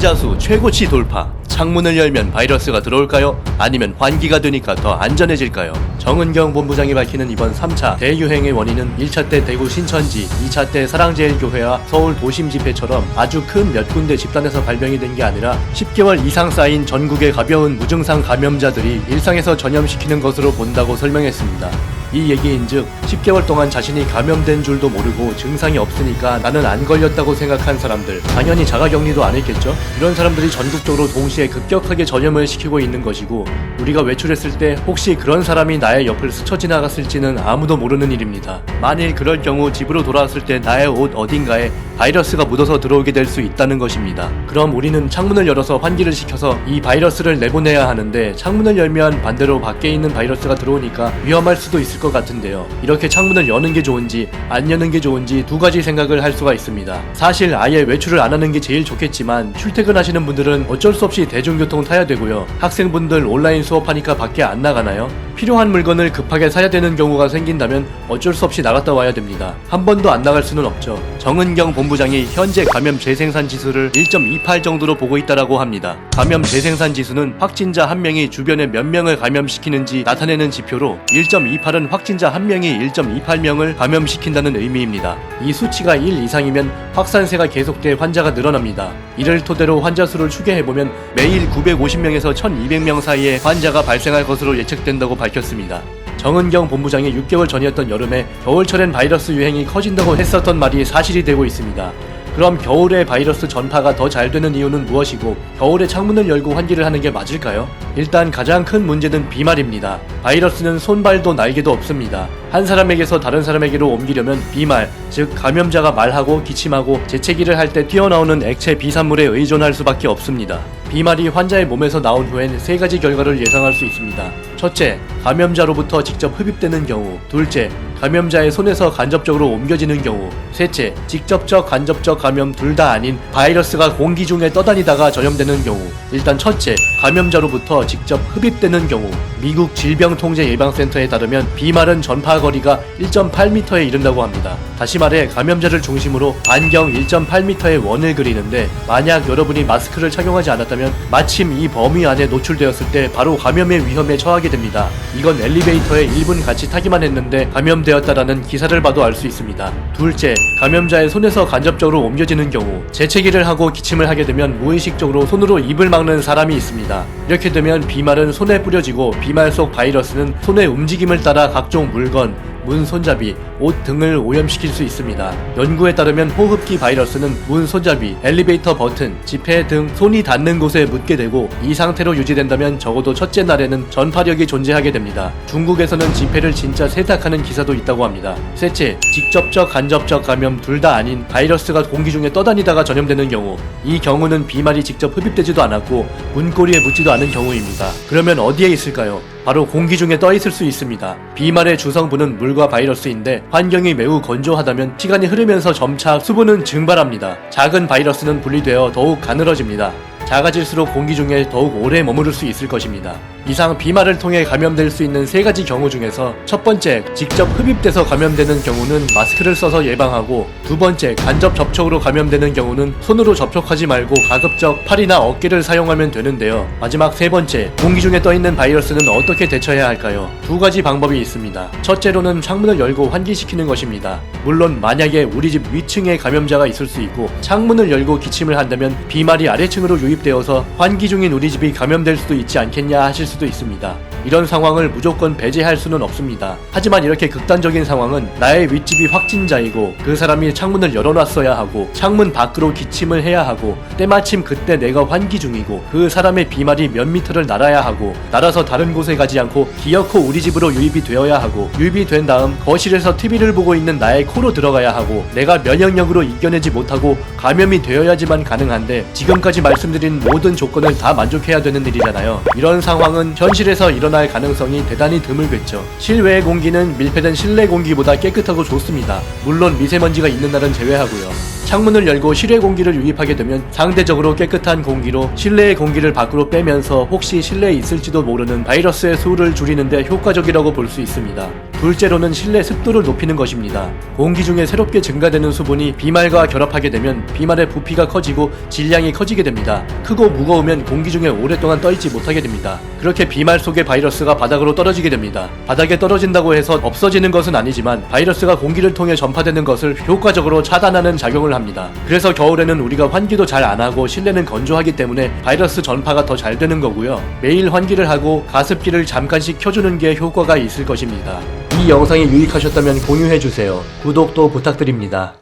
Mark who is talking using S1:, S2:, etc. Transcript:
S1: 환자수 최고치 돌파. 창문을 열면 바이러스가 들어올까요? 아니면 환기가 되니까 더 안전해질까요? 정은경 본부장이 밝히는 이번 3차 대유행의 원인은 1차 때 대구 신천지, 2차 때 사랑제일교회와 서울 도심 집회처럼 아주 큰 몇 군데 집단에서 발병이 된 게 아니라 10개월 이상 쌓인 전국의 가벼운 무증상 감염자들이 일상에서 전염시키는 것으로 본다고 설명했습니다. 이 얘기인즉 10개월 동안 자신이 감염된 줄도 모르고 증상이 없으니까 나는 안 걸렸다고 생각한 사람들 당연히 자가격리도 안 했겠죠? 이런 사람들이 전국적으로 동시에 급격하게 전염을 시키고 있는 것이고 우리가 외출했을 때 혹시 그런 사람이 나의 옆을 스쳐 지나갔을지는 아무도 모르는 일입니다. 만일 그럴 경우 집으로 돌아왔을 때 나의 옷 어딘가에 바이러스가 묻어서 들어오게 될 수 있다는 것입니다. 그럼 우리는 창문을 열어서 환기를 시켜서 이 바이러스를 내보내야 하는데 창문을 열면 반대로 밖에 있는 바이러스가 들어오니까 위험할 수도 있을 것 같은데요. 이렇게 창문을 여는 게 좋은지 안 여는 게 좋은지 두 가지 생각을 할 수가 있습니다. 사실 아예 외출을 안 하는 게 제일 좋겠지만 출퇴근하시는 분들은 어쩔 수 없이 대중교통 타야 되고요. 학생분들 온라인 수업하니까 밖에 안 나가나요? 필요한 물건을 급하게 사야 되는 경우가 생긴다면 어쩔 수 없이 나갔다 와야 됩니다. 한 번도 안 나갈 수는 없죠. 정은경 본부장이 현재 감염 재생산 지수를 1.28 정도로 보고 있다라고 합니다. 감염 재생산 지수는 확진자 한 명이 주변에 몇 명을 감염시키는지 나타내는 지표로 1.28은 확진자 한 명이 1.28명을 감염시킨다는 의미입니다. 이 수치가 1 이상이면 확산세가 계속돼 환자가 늘어납니다. 이를 토대로 환자 수를 추계해 보면 매일 950명에서 1200명 사이에 환자가 발생할 것으로 예측된다고 밝혔습니다. 정은경 본부장이 6개월 전이었던 여름에 겨울철엔 바이러스 유행이 커진다고 했었던 말이 사실이 되고 있습니다. 그럼 겨울에 바이러스 전파가 더 잘 되는 이유는 무엇이고 겨울에 창문을 열고 환기를 하는 게 맞을까요? 일단 가장 큰 문제는 비말입니다. 바이러스는 손발도 날개도 없습니다. 한 사람에게서 다른 사람에게로 옮기려면 비말, 즉 감염자가 말하고 기침하고 재채기를 할 때 튀어나오는 액체 비산물에 의존할 수밖에 없습니다. 비말이 환자의 몸에서 나온 후엔 세 가지 결과를 예상할 수 있습니다. 첫째, 감염자로부터 직접 흡입되는 경우. 둘째, 감염자의 손에서 간접적으로 옮겨지는 경우. 셋째, 직접적 간접적 감염 둘 다 아닌 바이러스가 공기 중에 떠다니다가 전염되는 경우. 일단 첫째, 감염자로부터 직접 흡입되는 경우. 미국 질병통제예방센터에 따르면 비말은 전파 거리가 1.8m에 이른다고 합니다. 다시 말해 감염자를 중심으로 반경 1.8m의 원을 그리는데 만약 여러분이 마스크를 착용하지 않았다면 마침 이 범위 안에 노출되었을 때 바로 감염의 위험에 처하게 됩니다. 이건 엘리베이터에 1분 같이 타기만 했는데 감염되었다라는 기사를 봐도 알 수 있습니다. 둘째, 감염자의 손에서 간접적으로 옮겨지는 경우 재채기를 하고 기침을 하게 되면 무의식적으로 손으로 입을 막는 사람이 있습니다. 이렇게 되면 비말은 손에 뿌려지고 비말 속 바이러스는 손의 움직임을 따라 각종 물건, 문 손잡이, 옷 등을 오염시킬 수 있습니다. 연구에 따르면 호흡기 바이러스는 문 손잡이, 엘리베이터 버튼, 지폐 등 손이 닿는 곳에 묻게 되고 이 상태로 유지된다면 적어도 첫째 날에는 전파력이 존재하게 됩니다. 중국에서는 지폐를 진짜 세탁하는 기사도 있다고 합니다. 셋째, 직접적 간접적 감염 둘 다 아닌 바이러스가 공기 중에 떠다니다가 전염되는 경우 이 경우는 비말이 직접 흡입되지도 않았고 문고리에 묻지도 않은 경우입니다. 그러면 어디에 있을까요? 바로 공기 중에 떠 있을 수 있습니다. 비말의 주성분은 물과 바이러스인데 환경이 매우 건조하다면 시간이 흐르면서 점차 수분은 증발합니다. 작은 바이러스는 분리되어 더욱 가늘어집니다. 작아질수록 공기 중에 더욱 오래 머무를 수 있을 것입니다. 이상 비말을 통해 감염될 수 있는 세 가지 경우 중에서 첫 번째, 직접 흡입돼서 감염되는 경우는 마스크를 써서 예방하고 두 번째, 간접 접촉으로 감염되는 경우는 손으로 접촉하지 말고 가급적 팔이나 어깨를 사용하면 되는데요. 마지막 세 번째, 공기 중에 떠 있는 바이러스는 어떻게 대처해야 할까요? 두 가지 방법이 있습니다. 첫째로는 창문을 열고 환기시키는 것입니다. 물론 만약에 우리 집 위층에 감염자가 있을 수 있고 창문을 열고 기침을 한다면 비말이 아래층으로 유입 되어서 환기 중인 우리 집이 감염될 수도 있지 않겠냐 하실 수도 있습니다. 이런 상황을 무조건 배제할 수는 없습니다. 하지만 이렇게 극단적인 상황은 나의 윗집이 확진자이고 그 사람이 창문을 열어놨어야 하고 창문 밖으로 기침을 해야 하고 때마침 그때 내가 환기 중이고 그 사람의 비말이 몇 미터를 날아야 하고 날아서 다른 곳에 가지 않고 기어코 우리 집으로 유입이 되어야 하고 유입이 된 다음 거실에서 TV를 보고 있는 나의 코로 들어가야 하고 내가 면역력으로 이겨내지 못하고 감염이 되어야지만 가능한데 지금까지 말씀드린 모든 조건을 다 만족해야 되는 일이잖아요. 이런 상황은 현실에서 일어날 가능성이 대단히 드물겠죠. 실외 공기는 밀폐된 실내 공기보다 깨끗하고 좋습니다. 물론 미세먼지가 있는 날은 제외하고요. 창문을 열고 실외 공기를 유입하게 되면 상대적으로 깨끗한 공기로 실내의 공기를 밖으로 빼면서 혹시 실내에 있을지도 모르는 바이러스의 수를 줄이는데 효과적이라고 볼 수 있습니다. 둘째로는 실내 습도를 높이는 것입니다. 공기 중에 새롭게 증가되는 수분이 비말과 결합하게 되면 비말의 부피가 커지고 질량이 커지게 됩니다. 크고 무거우면 공기 중에 오랫동안 떠있지 못하게 됩니다. 그렇게 비말 속의 바이러스가 바닥으로 떨어지게 됩니다. 바닥에 떨어진다고 해서 없어지는 것은 아니지만 바이러스가 공기를 통해 전파되는 것을 효과적으로 차단하는 작용을 합니다. 그래서 겨울에는 우리가 환기도 잘 안 하고 실내는 건조하기 때문에 바이러스 전파가 더 잘 되는 거고요. 매일 환기를 하고 가습기를 잠깐씩 켜주는 게 효과가 있을 것입니다. 이 영상이 유익하셨다면 공유해주세요. 구독도 부탁드립니다.